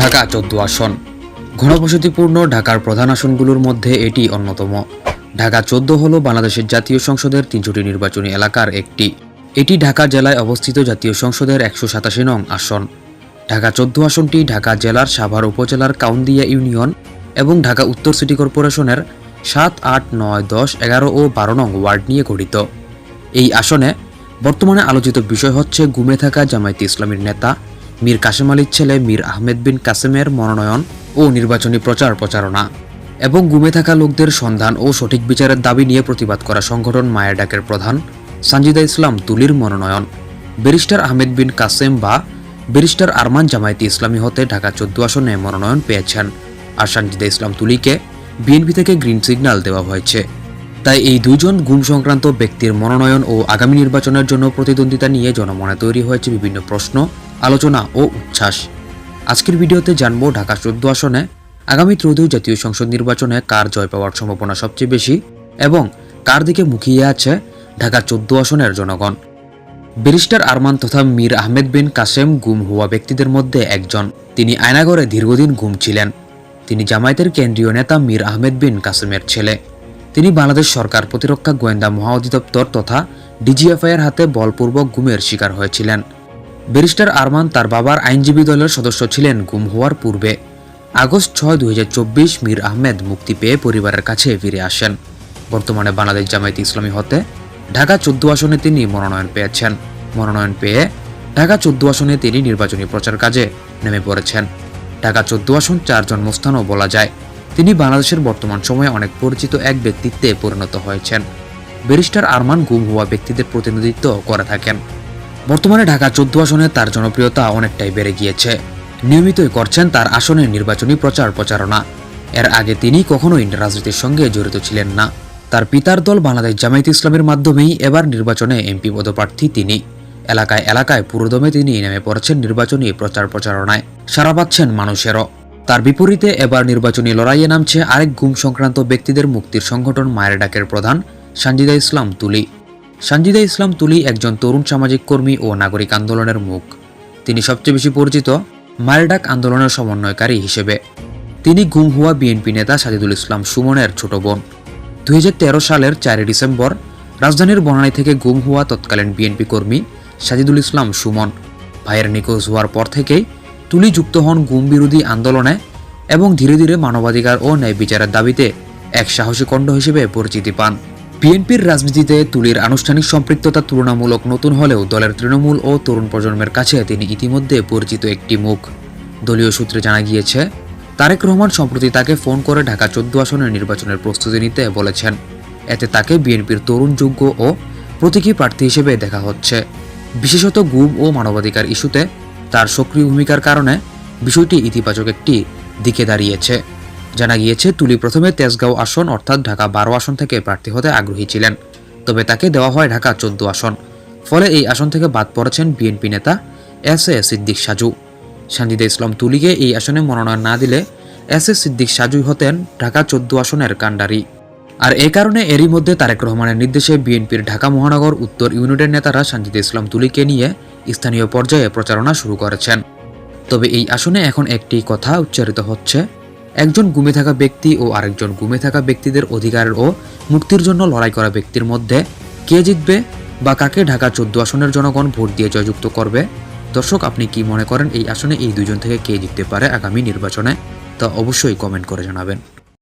ঢাকা চোদ্দ আসন। ঘনবসতিপূর্ণ ঢাকার প্রধান আসনগুলোর মধ্যে এটি অন্যতম। ঢাকা চোদ্দ হল বাংলাদেশের জাতীয় সংসদের তিনশোটি নির্বাচনী এলাকার একটি। এটি ঢাকা জেলায় অবস্থিত জাতীয় সংসদের একশো সাতাশি নং আসন। ঢাকা চোদ্দ আসনটি ঢাকা জেলার সাভার উপজেলার কাউন্দিয়া ইউনিয়ন এবং ঢাকা উত্তর সিটি কর্পোরেশনের সাত, আট, নয়, দশ, এগারো ও বারো নং ওয়ার্ড নিয়ে গঠিত। এই আসনে বর্তমানে আলোচিত বিষয় হচ্ছে গুমে থাকা জামায়াতে ইসলামীর নেতা মীর কাসেম আলীর ছেলে মীর আহমেদ বিন কাসেমের মনোনয়ন ও নির্বাচনী প্রচার প্রচারণা এবং গুমে থাকা লোকদের সন্ধান ও সঠিক বিচারের দাবি নিয়ে প্রতিবাদ করা সংগঠন মায়ের ডাকের প্রধান সানজিদা ইসলাম তুলির মনোনয়ন। ব্যারিস্টার আহমেদ বিন কাসেম বা ব্যারিস্টার আরমান জামায়াতি ইসলামী হতে ঢাকা চোদ্দ আসনে মনোনয়ন পেয়েছেন। আর সানজিদা ইসলাম তুলিকে বিএনপি থেকে গ্রিন সিগন্যাল দেওয়া হয়েছে। তাই এই দুজন গুম সংক্রান্ত ব্যক্তির মনোনয়ন ও আগামী নির্বাচনের জন্য প্রতিদ্বন্দ্বিতা নিয়ে জনমনে তৈরি হয়েছে বিভিন্ন প্রশ্ন। আলোচনা ও উচ্ছ্বাস। আজকের ভিডিওতে জানব ঢাকা চোদ্দ আসনে আগামী ত্রয়োদশ জাতীয় সংসদ নির্বাচনে কার জয় পাওয়ার সম্ভাবনা সবচেয়ে বেশি এবং কার দিকে মুখিয়ে আছে ঢাকা চোদ্দ আসনের জনগণ। ব্যারিস্টার আরমান তথা মীর আহমেদ বিন কাসেম গুম হওয়া ব্যক্তিদের মধ্যে একজন। তিনি আয়নাগরে দীর্ঘদিন গুম ছিলেন। তিনি জামায়াতের কেন্দ্রীয় নেতা মীর আহমেদ বিন কাসেমের ছেলে। তিনি বাংলাদেশ সরকার প্রতিরক্ষা গোয়েন্দা মহা অধিদপ্তর তথা ডিজিএফআইয়ের হাতে বলপূর্বক গুমের শিকার হয়েছিলেন। ব্যারিস্টার আরমান তার বাবার আইনজীবী দলের সদস্য ছিলেন, গুম হওয়ার পূর্বে। আগস্ট ছয়, দুই মীর আহমেদ মুক্তি পেয়ে পরিবারের কাছে ফিরে আসেন। বর্তমানে বাংলাদেশ জামায়াত ইসলামী হতে ঢাকা চোদ্দ আসনে তিনি মনোনয়ন পেয়েছেন। মনোনয়ন পেয়ে ঢাকা চোদ্দ আসনে তিনি নির্বাচনী প্রচার কাজে নেমে পড়েছেন। ঢাকা চোদ্দ আসন চারজন মোস্তানও বলা যায়। তিনি বাংলাদেশের বর্তমান সময়ে অনেক পরিচিত এক ব্যক্তিত্বে পরিণত হয়েছেন। ব্যারিস্টার আরমান গুম হওয়া ব্যক্তিদের প্রতিনিধিত্ব করে থাকেন। বর্তমানে ঢাকা চোদ্দ আসনে তার জনপ্রিয়তা অনেকটাই বেড়ে গিয়েছে। নিয়মিতই করছেন তার আসনের নির্বাচনী প্রচার প্রচারণা। এর আগে তিনি কখনোই রাজনীতির সঙ্গে জড়িত ছিলেন না। তার পিতার দল বাংলাদেশ জামায়াত ইসলামের মাধ্যমেই এবার নির্বাচনে এমপি পদপ্রার্থী তিনি। এলাকায় এলাকায় পুরোদমে তিনি নেমে পড়েছেন নির্বাচনী প্রচার প্রচারণায়। সারা পাচ্ছেন মানুষেরও। তার বিপরীতে এবার নির্বাচনী লড়াইয়ে নামছে আরেক গুম সংক্রান্ত ব্যক্তিদের মুক্তির সংগঠন মায়ের ডাকের প্রধান সানজিদা ইসলাম তুলি। সানজিদা ইসলাম তুলি একজন তরুণ সামাজিক কর্মী ও নাগরিক আন্দোলনের মুখ। তিনি সবচেয়ে বেশি পরিচিত মায়ের ডাক আন্দোলনের সমন্বয়কারী হিসেবে। তিনি গুম হওয়া বিএনপি নেতা সাজিদুল ইসলাম সুমনের ছোট বোন। দুই হাজার তেরো সালের চারই ডিসেম্বর রাজধানীর বনানী থেকে গুম হওয়া তৎকালীন বিএনপি কর্মী সাজিদুল ইসলাম সুমন। ভাইয়ের নিখোঁজ হওয়ার পর থেকেই তুলি যুক্ত হন গুম বিরোধী আন্দোলনে এবং ধীরে ধীরে মানবাধিকার ও ন্যায় বিচারের দাবিতে এক সাহসী কণ্ঠ হিসেবে পরিচিতি পান। বিএনপির রাজনীতিতে তুলির আনুষ্ঠানিক সম্পৃক্ততা তুলনামূলক নতুন হলেও দলের তৃণমূল ও তরুণ প্রজন্মের কাছে তিনি ইতিমধ্যে পরিচিত একটি মুখ। দলীয় সূত্রে জানা গিয়েছে, তারেক রহমান সম্প্রতি তাকে ফোন করে ঢাকা চোদ্দ আসনের নির্বাচনের প্রস্তুতি নিতে বলেছেন। এতে তাকে বিএনপির তরুণ যোগ্য ও প্রতীকী প্রার্থী হিসেবে দেখা হচ্ছে। বিশেষত গুম ও মানবাধিকার ইস্যুতে তার সক্রিয় ভূমিকার কারণে বিষয়টি ইতিবাচক একটি দিকে দাঁড়িয়েছে। জানা গিয়েছে, তুলি প্রথমে তেজগাঁও আসন, অর্থাৎ ঢাকা বারো আসন থেকে প্রার্থী হতে আগ্রহী ছিলেন। তবে তাকে দেওয়া হয় ঢাকা চোদ্দ আসন। ফলে এই আসন থেকে বাদ পড়েছেন বিএনপি নেতা এস এ সিদ্দিক সাজু। সানজিদা ইসলাম তুলিকে এই আসনে মনোনয়ন না দিলে এস এ সিদ্দিক সাজুই হতেন ঢাকা চোদ্দ আসনের কাণ্ডারি। আর এ কারণে এরই মধ্যে তারেক রহমানের নির্দেশে বিএনপির ঢাকা মহানগর উত্তর ইউনিটের নেতারা সানজিদা ইসলাম তুলিকে নিয়ে স্থানীয় পর্যায়ে প্রচারণা শুরু করেছেন। তবে এই আসনে এখন একটি কথা উচ্চারিত হচ্ছে একজন গুমে থাকা ব্যক্তি ও আরেকজন গুমে থাকা ব্যক্তিদের অধিকারের ও মুক্তির জন্য লড়াই করা ব্যক্তির মধ্যে কে জিতবে বা কাকে ঢাকা চোদ্দ আসনের জনগণ ভোট দিয়ে জয়যুক্ত করবে? দর্শক, আপনি কি মনে করেন এই আসনে এই দুজন থেকে কে জিততে পারে আগামী নির্বাচনে? তা অবশ্যই কমেন্ট করে জানাবেন।